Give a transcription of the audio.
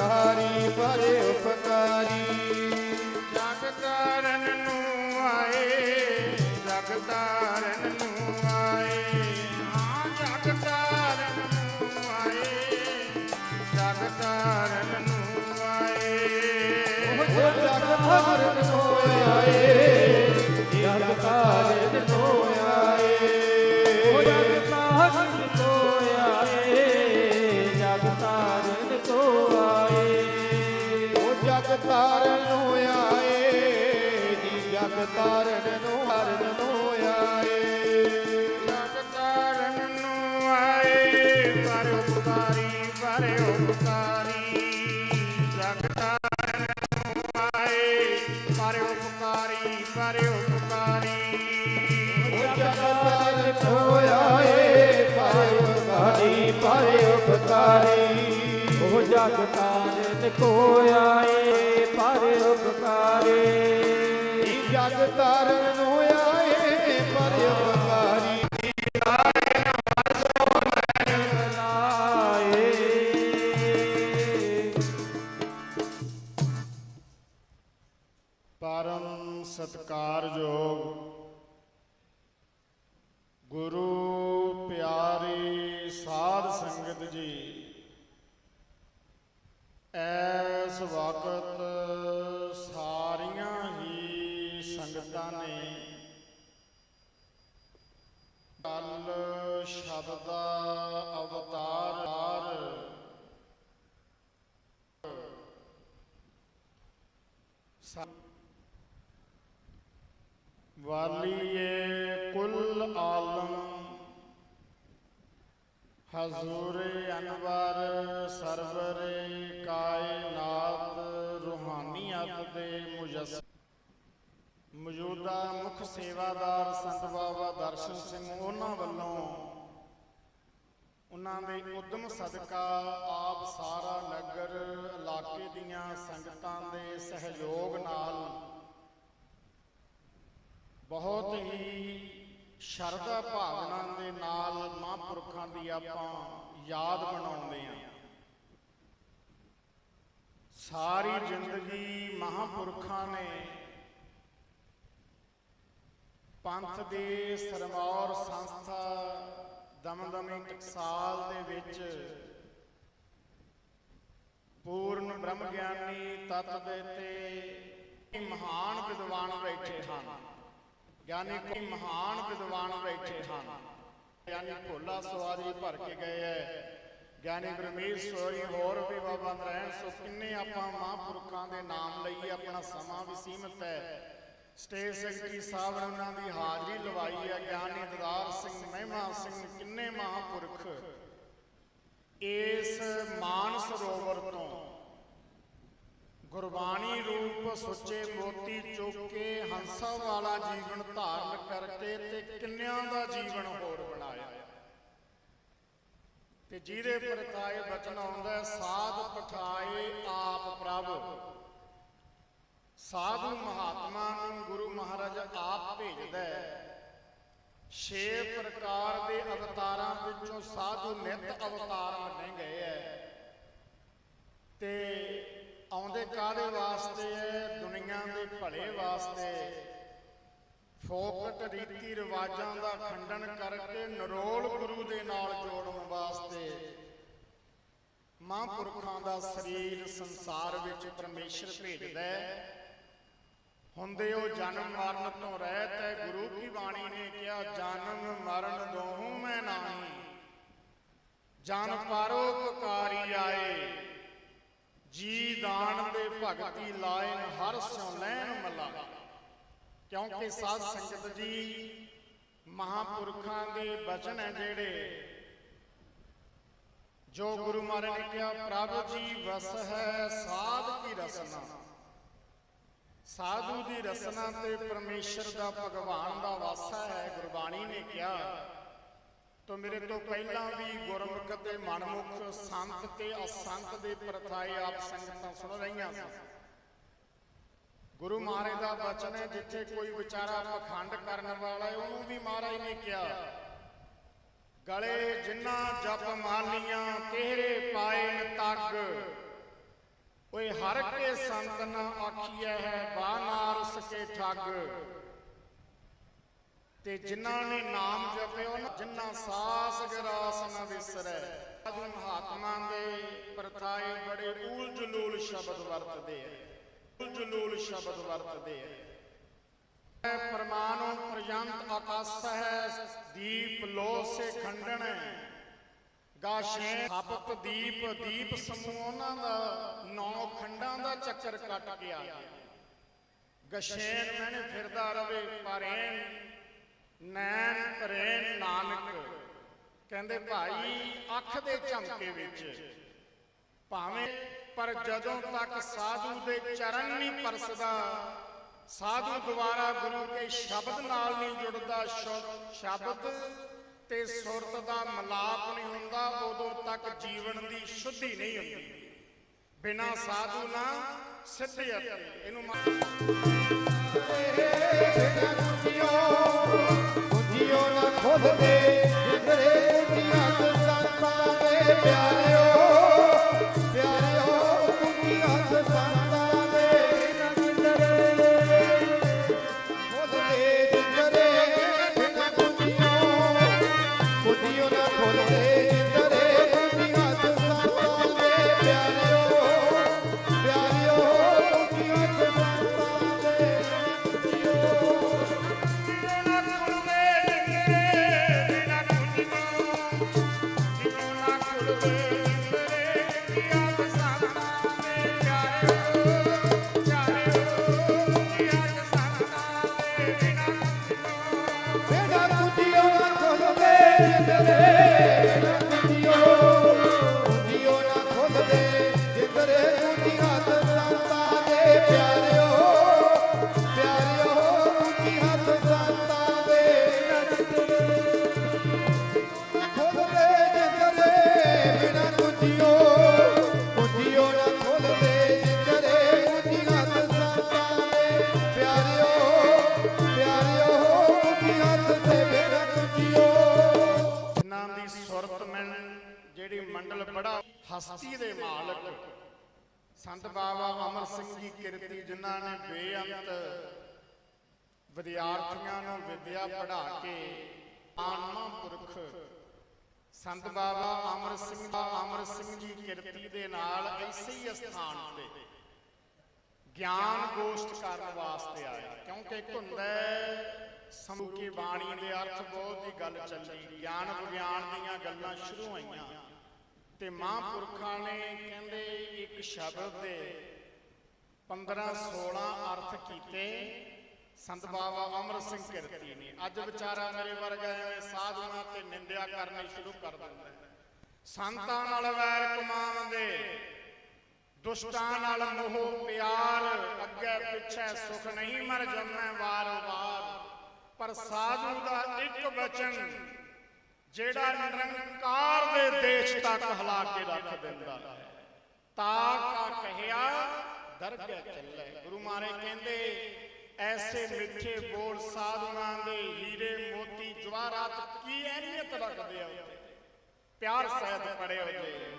ਉਪਕਾਰੀ ਪਰੇ ਜਗ ਤਾਰਨ ਹੋਇਆਏ ਜੀ ਜਗ ਤਾਰਨ ਨੂੰ ਹਰਨ ਹੋਇਆਏ ਜਗ ਤਾਰਨ ਨੂੰ ਆਏ ਪਰ ਉਪਕਾਰੀ ਪਰ ਉਪਕਾਰੀ। ਜਗ ਤਾਰਨ ਨੂੰ ਆਏ ਪਰ ਉਪਕਾਰੀ ਪਰ ਉਪਕਾਰੀ। ਜਗ ਤਾਰਨ ਹੋਇਆਏ ਪਾਇ ਉਪਕਾਰੀ ਪਾਇ ਉਪਕਾਰੀ। ਉਹ ਜਗ ਤਾਰਨ ਕੋ ਆਏ। ਜਗ ਤਾਰਨ ਹੋਇਆਏ ਪਰ ਉਪਕਾਰੀ ਪਰਮ ਸਤਕਾਰਯੋਗ ਗੁਰੂ ਪਿਆਰੀ ਸਾਧ ਸੰਗਤ ਜੀ ਐਸ ਵਕਤ ਸ਼ਬਦ ਦਾ ਅਵਤਾਰ ਵਾਲੀਏ ਕੁਲ ਆਲਮ, ਹਜ਼ੂਰ ਅਨਵਰ, ਸਰਵਰੇ ਕਾਇਨਾਤ, ਰੂਹਾਨੀਅਤ ਦੇ ਮੁਜੱਸਮ ਮੌਜੂਦਾ ਮੁੱਖ ਸੇਵਾਦਾਰ ਸੰਤ ਬਾਬਾ ਦਰਸ਼ਨ ਸਿੰਘ, ਉਹਨਾਂ ਵੱਲੋਂ ਉਹਨਾਂ ਦੇ ਉਦਮ ਸਦਕਾ ਆਪ ਸਾਰਾ ਨਗਰ ਇਲਾਕੇ ਦੀਆਂ ਸੰਗਤਾਂ ਦੇ ਸਹਿਯੋਗ ਨਾਲ ਬਹੁਤ ਹੀ ਸ਼ਰਧਾ ਭਾਵਨਾ ਦੇ ਨਾਲ ਮਹਾਂਪੁਰਖਾਂ ਦੀ ਆਪਾਂ ਯਾਦ ਬਣਾਉਂਦੇ ਹਾਂ। ਸਾਰੀ ਜ਼ਿੰਦਗੀ ਮਹਾਂਪੁਰਖਾਂ ਨੇ ਪੰਥ ਦੇ ਸਰਮੌਰ ਸੰਸਥਾ ਦਮਦਮੀ ਟਕਸਾਲ ਦੇ ਵਿੱਚ ਪੂਰਨ ਬ੍ਰਹਮ ਗਿਆਨੀ ਤਤ ਦੇ ਤੇ ਮਹਾਨ ਵਿਦਵਾਨ ਬੈਠੇ ਹਨ। ਗਿਆਨੀ ਕੋਈ ਮਹਾਨ ਵਿਦਵਾਨ ਬੈਠੇ ਹਨ। ਗਿਆਨੀ ਭੋਲਾ ਸਵਾਰੀ ਭਰ ਕੇ ਗਏ ਐ। ਗਿਆਨੀ ਗੁਰਮੀਤ ਸੋਰੀ ਹੋਰ ਵੀ ਬਾਬਾ ਨਰੈਣ ਸੋ ਕਿੰਨੇ ਆਪਾਂ ਮਹਾਂਪੁਰਖਾਂ ਦੇ ਨਾਮ ਲਈ ਆਪਣਾ ਸਮਾਂ ਵੀ ਸੀਮਤ ਹੈ ਸਟੇਜ ਸੈਕਟਰੀ ਸਾਹਿਬ ਨੇ ਉਹਨਾਂ ਦੀ ਹਾਜ਼ਰੀ ਲਵਾਈ ਹੈ ਗਿਆਨੀ ਦਦਾਰ ਸਿੰਘ, ਮਹਿਮਾ ਸਿੰਘ, ਕਿੰਨੇ ਮਹਾਂਪੁਰਖ। ਇਸ ਮਾਨ ਸਰੋਵਰ ਤੋਂ ਗੁਰਬਾਣੀ ਰੂਪ ਸੁੱਚੇ ਮੋਤੀ ਚੁੱਕ ਕੇ ਹੰਸਾਂ ਵਾਲਾ ਜੀਵਨ ਧਾਰਨ ਕਰਕੇ ਤੇ ਕਿੰਨਿਆਂ ਦਾ ਜੀਵਨ ਹੋਰ ਬਣਾਇਆ। ਤੇ ਜਿਹਦੇ ਪ੍ਰਕਾਏ ਬਚਨ ਆਉਂਦਾ ਸਾਧ ਪਠਾਏ ਆਪ ਪ੍ਰਭ। ਸਾਧੂ ਮਹਾਤਮਾ ਨੂੰ ਗੁਰੂ ਮਹਾਰਾਜ ਆਪ ਭੇਜਦਾ ਹੈ। ਛੇ ਪ੍ਰਕਾਰ ਦੇ ਅਵਤਾਰਾਂ ਵਿੱਚੋਂ ਸਾਧੂ ਨਿਤ ਅਵਤਾਰ ਮੰਨੇ ਗਏ ਐ ਤੇ ਆਉਂਦੇ ਕਾਦੇ ਵਾਸਤੇ ਐ ਦੁਨੀਆ ਦੇ ਭਲੇ ਵਾਸਤੇ। ਫੋਕਟ ਰੀਤੀ ਰਿਵਾਜਾਂ ਦਾ ਖੰਡਨ ਕਰਕੇ ਨਰੋਲ ਗੁਰੂ ਦੇ ਨਾਲ ਜੋੜਨ ਵਾਸਤੇ। ਮਹਾਂਪੁਰਖਾਂ ਦਾ ਸਰੀਰ ਸੰਸਾਰ ਵਿੱਚ ਪਰਮੇਸ਼ਰ ਭੇਜਦਾ ਹੈ। ਹੁੰਦੇ ਉਹ ਜਨਮ ਮਰਨ ਤੋਂ ਰਹਿਤ ਹੈ ਗੁਰੂ ਕੀ ਬਾਣੀ ਨੇ ਕਿਹਾ, ਜਨਮ ਮਰਨ ਦੋਹੂ ਮੈਂ ਨਾਹੀ। ਜਨ ਪਰਉਪਕਾਰੀ ਆਏ। ਜੀ ਦਾਨ ਦੇ ਭਗਤੀ ਲਾਇਨ ਹਰ ਸਿਉ ਲੈਣ ਮਲਾ। ਕਿਉਂਕਿ ਸਾਧ ਸੰਗਤ ਜੀ ਮਹਾਪੁਰਖਾਂ ਦੇ ਬਚਨ ਹੈ ਜਿਹੜੇ, ਜੋ ਗੁਰੂ ਮਹਾਰਾਜ ਨੇ ਕਿਹਾ, ਪ੍ਰਭ ਜੀ ਵਸ ਹੈ ਸਾਧ ਕੀ ਰਸਨਾ। ਸਾਧੂ ਦੀ ਰਸਨਾ ਤੇ ਪਰਮੇਸ਼ਰ ਦਾ ਭਗਵਾਨ ਦਾ ਵਾਸਾ ਹੈ, ਗੁਰਬਾਣੀ ਨੇ ਕਿਹਾ, ਤੋ ਮੇਰੇ ਤੋਂ ਪਹਿਲਾਂ ਵੀ ਗੁਰਮੁਖ ਤੇ ਮਨਮੁਖ, ਸੰਤ ਤੇ ਅਸੰਤ ਦੇ ਪ੍ਰਥਾਏ ਆਪ ਸੰਗਤਾਂ ਸੁਣ ਰਹੀਆਂ ਸੀ ਗੁਰੂ ਮਹਾਰਾਜ ਦਾ ਬਚਨ ਹੈ, ਜਿੱਥੇ ਕੋਈ ਵਿਚਾਰਾ ਪਖੰਡ ਕਰਨ ਵਾਲਾ ਹੈ, ਉਹਨੂੰ ਵੀ ਮਹਾਰਾਜ ਨੇ ਕਿਹਾ, ਗਲੇ ਜਿੰਨਾ ਜਪ ਮਾਲੀਆਂ, ਤੇਰੇ ਪਾਏ ਤੱਕ ਓਏ ਹਰ ਕੇ ਸੰਤ ਨ ਆਖੀਐ ਹੈ ਬਾਨਾਰਸ ਕੇ ਠੱਗ। ਤੇ ਜਿਨ੍ਹਾਂ ਨੇ ਨਾਮ ਜਪਿਓ ਨਾ ਜਿਨ੍ਹਾਂ ਸਾਸ ਗਰਾਸ ਨ ਵਿਸਰੈ। ਅਜੂ ਮਹਾਤਮਾ ਦੇ ਪ੍ਰਥਾਏ ਬੜੇ ਊਲ ਜਲੂਲ ਸ਼ਬਦ ਵਰਤਦੇ ਐ ਊਲ ਜਲੂਲ ਸ਼ਬਦ ਵਰਤਦੇ ਐ ਪਰਮਾਨੁ ਪ੍ਰਯੰਤ ਆਕਾਸ ਹੈ ਦੀਪ ਲੋ ਸੇ ਖੰਡਣ। ਗਾਸ਼ੇ ਸਪਤ ਦੀਪ ਦੀਪ ਸਮੂਹ ਉਹਨਾਂ ਦਾ ਨੌ ਖੰਡਾਂ ਦਾ ਚੱਕਰ ਕੱਟ ਗਿਆ। ਗਸ਼ੇਨ ਮੈਨੇ ਫਿਰਦਾ ਰਵੇ ਪਰੇਨ ਨੈਣ ਪਰੇਨ ਨਾਨਕ। ਕਹਿੰਦੇ ਭਾਈ ਅੱਖ ਦੇ ਝਮਕੇ ਵਿੱਚ। ਭਾਵੇਂ ਪਰ ਜਦੋਂ ਤੱਕ ਸਾਧੂ ਦੇ ਚਰਨ ਨਹੀਂ ਪਰਸਦਾ ਸਾਧੂ ਦੁਆਰਾ ਗੁਰੂ ਕੇ ਸ਼ਬਦ ਨਾਲ ਨਹੀਂ ਜੁੜਦਾ ਸ਼ੁ- ਸ਼ਬਦ ਤੇ ਸੁਰਤ ਦਾ ਮਲਾਪ ਨਹੀਂ ਹੁੰਦਾ, ਉਦੋਂ ਤੱਕ ਜੀਵਨ ਦੀ ਸ਼ੁੱਧੀ ਨਹੀਂ ਹੁੰਦੀ। ਬਿਨਾ ਸਾਧੂ ਨਾ ਸਿੱਧੇ ਅਤੇ ਇਹਨੂੰ ਮੰਨ- ਨਾ ਖੋਲਦੇ ਜਿੰਦਰੇ ਕੁੰਜੀਆਂ ਸੰਤਾਂ ਮੰਡਲ ਪੜਾ ਹਸਤੀ ਦੇ ਮਾਲਕ। ਸੰਤ ਬਾਬਾ ਅਮਰ ਸਿੰਘ ਜੀ ਕਿਰਤੀ, ਜਿਨ੍ਹਾਂ ਨੇ ਬੇਅੰਤ ਵਿਦਿਆਰਥੀਆਂ ਨੂੰ ਵਿਦਿਆ ਪੜ੍ਹਾ ਕੇ ਆਨਮਾ ਪੁਰਖ ਸੰਤ ਬਾਬਾ ਅਮਰ ਸਿੰਘ ਦਾ ਅਮਰ ਸਿੰਘ ਜੀ ਕਿਰਤੀ ਦੇ ਨਾਲ ਐਸੇ ਹੀ ਅਸਥਾਨ ਤੇ ਗਿਆਨ ਗੋਸ਼ਟ ਕਰਨ ਵਾਸਤੇ ਆਇਆ ਕਿਉਂਕਿ ਇੱਕ ਹੁੰਦਾ ਸਮੂਹ ਕੀ ਬਾਣੀ ਦੇ ਅਰਥ ਬਹੁਤ ਹੀ ਗੱਲ ਚੱਲੀ ਗਿਆਨ ਵਿਗਿਆਨ ਦੀਆਂ ਗੱਲਾਂ ਸ਼ੁਰੂ ਹੋਈਆਂ। ਤੇ ਮਹਾਂਪੁਰਖਾਂ ਨੇ ਕਹਿੰਦੇ ਇੱਕ ਸ਼ਬਦ ਦੇ 15 16 ਅਰਥ ਕੀਤੇ। ਸੰਤ ਬਾਬਾ ਅਮਰ ਸਿੰਘ ਕਿਰਤੀ ਨੇ। ਅੱਜ ਵਿਚਾਰਾ ਮੇਰੇ ਵਰਗਾ ਐਵੇਂ ਸਾਧੂਆਂ ਤੇ ਨਿੰਦਿਆ ਕਰਨੀ ਸ਼ੁਰੂ ਕਰ ਦਿੰਦਾ ਸੰਤਾਂ ਨਾਲ ਵੈਰ ਕਮਾਉਂਦੇ ਦੁਸ਼ਟਾਂ ਨਾਲ ਮੋਹ ਪਿਆਰ, ਅੱਗੇ ਪਿੱਛੇ ਸੁਖ ਨਹੀਂ ਮਰ ਜੰਮੈ ਵਾਰ ਵਾਰ। ਪਰ ਸਾਧੂ ਦਾ ਇੱਕ ਵਚਨ ਜਿਹੜਾ ਨਿਰੰਕਾਰ ਦੇਸ਼ ਤੱਕ ਹਿਲਾ ਕੇ ਰੱਖ ਦਿੰਦਾ ਹੈ। ਤਾ ਕਾ ਕਹਿਆ, ਦਰਗਹਿ ਚੱਲੇ। ਗੁਰੂ ਮਾਰੇ ਕਹਿੰਦੇ, ਐਸੇ ਮਿੱਠੇ ਬੋਲ ਸਾਧੂਆਂ ਦੇ ਹੀਰੇ ਮੋਤੀ ਜਵਾਹਰਾਤ ਕੀ ਅਹਿਮੀਅਤ ਰੱਖਦੇ ਆ ਪਿਆਰ ਸਹਿਤ ਪੜੇ ਹੋਏ